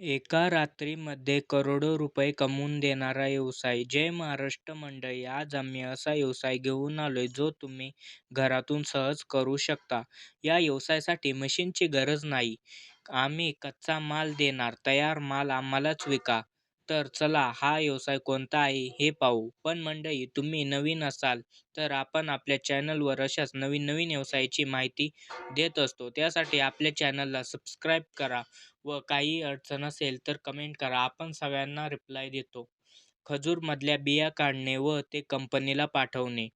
एका रात्रीमध्ये करोडो रुपये कमवून देणारा व्यवसाय. जय महाराष्ट्र मंडळी, आज आम्ही असा व्यवसाय घेऊन आलोय जो तुम्ही घरातून सहज करू शकता. या व्यवसायासाठी मशीनची गरज नाही. आम्ही कच्चा माल देणार, तयार माल आम्हालाच विका. तर चला हा व्यवसाय कोणता आहे हे पाहू. पण मंडळी, तुम्ही नवीन असाल तर आपण आपल्या चॅनलवर अशाच नवीन नवीन व्यवसायाची माहिती देत असतो. त्यासाठी आपल्या चॅनलला सबस्क्राईब करा व काही अडचण असेल तर कमेंट करा, आपण सगळ्यांना रिप्लाय देतो. खजूर मधल्या बिया काढणे व ते कंपनीला पाठवणे.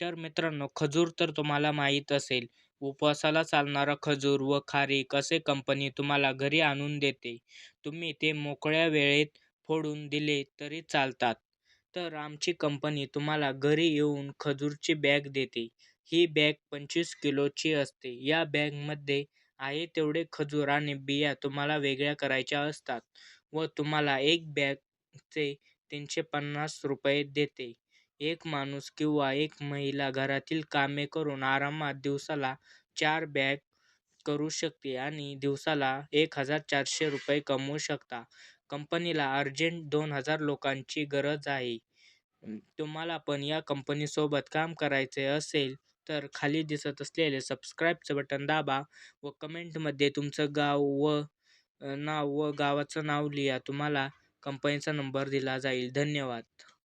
तर मित्रांनो, खजूर तर तुम्हाला माहीत असेल. उपवासाला चालणारा खजूर व खारीक असे कंपनी तुम्हाला घरी आणून देते. तुम्ही ते मोकळ्या वेळेत फोडून दिले तरी चालतात. तर आमची कंपनी तुम्हाला घरी येऊन खजूरची बॅग देते. ही बॅग पंचवीस किलोची असते. या बॅगमध्ये आहे तेवढे खजूर आणि बिया तुम्हाला वेगळ्या करायच्या असतात व तुम्हाला एक बॅगचे तीनशे पन्नास रुपये देते. एक माणूस किंवा एक महिला घरातील कामे करून आरामात दिवसाला चार बॅग करू शकते आणि दिवसाला एक हजार चारशे रुपये कमवू शकता. कंपनीला अर्जंट दोन हजार लोकांची गरज आहे. तुम्हाला पण या कंपनीसोबत काम करायचे असेल तर खाली दिसत असलेले सबस्क्राईबचं बटन दाबा व कमेंटमध्ये तुमचं गाव व नाव व गावाचं नाव लिहा. तुम्हाला कंपनीचा नंबर दिला जाईल. धन्यवाद.